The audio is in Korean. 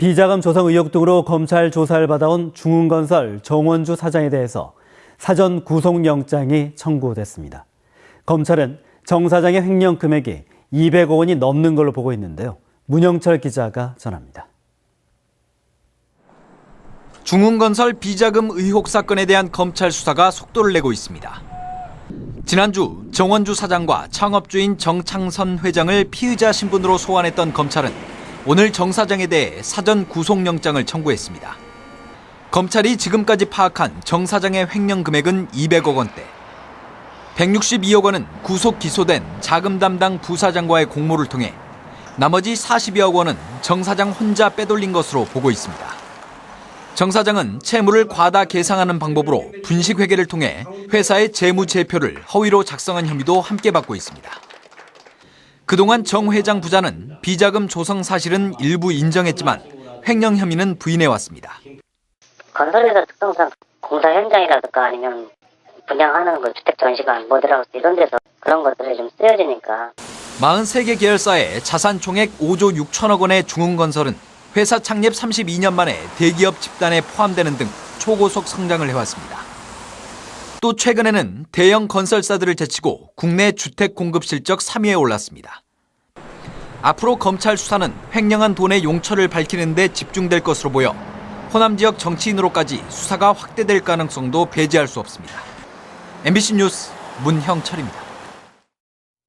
비자금 조성 의혹 등으로 검찰 조사를 받아온 중흥건설 정원주 사장에 대해서 사전 구속영장이 청구됐습니다. 검찰은 정 사장의 횡령 금액이 200억 원이 넘는 걸로 보고 있는데요. 문영철 기자가 전합니다. 중흥건설 비자금 의혹 사건에 대한 검찰 수사가 속도를 내고 있습니다. 지난주 정원주 사장과 창업주인 정창선 회장을 피의자 신분으로 소환했던 검찰은 오늘 정 사장에 대해 사전 구속영장을 청구했습니다. 검찰이 지금까지 파악한 정 사장의 횡령 금액은 200억 원대. 162억 원은 구속 기소된 자금 담당 부사장과의 공모를 통해 나머지 40여억 원은 정 사장 혼자 빼돌린 것으로 보고 있습니다. 정 사장은 채무를 과다 계상하는 방법으로 분식 회계를 통해 회사의 재무 제표를 허위로 작성한 혐의도 함께 받고 있습니다. 그동안 정 회장 부자는 비자금 조성 사실은 일부 인정했지만 횡령 혐의는 부인해 왔습니다. 건설회사 특성상 공사 현장이라든가 아니면 분양하는 거 주택 전시관 모델하우스 이런 데서 그런 것들이 좀 쓰여지니까 43개 계열사의 자산 총액 5조 6천억 원의 중흥건설은 회사 창립 32년 만에 대기업 집단에 포함되는 등 초고속 성장을 해왔습니다. 또 최근에는 대형 건설사들을 제치고 국내 주택 공급 실적 3위에 올랐습니다. 앞으로 검찰 수사는 횡령한 돈의 용처를 밝히는 데 집중될 것으로 보여 호남 지역 정치인으로까지 수사가 확대될 가능성도 배제할 수 없습니다. MBC 뉴스 문형철입니다.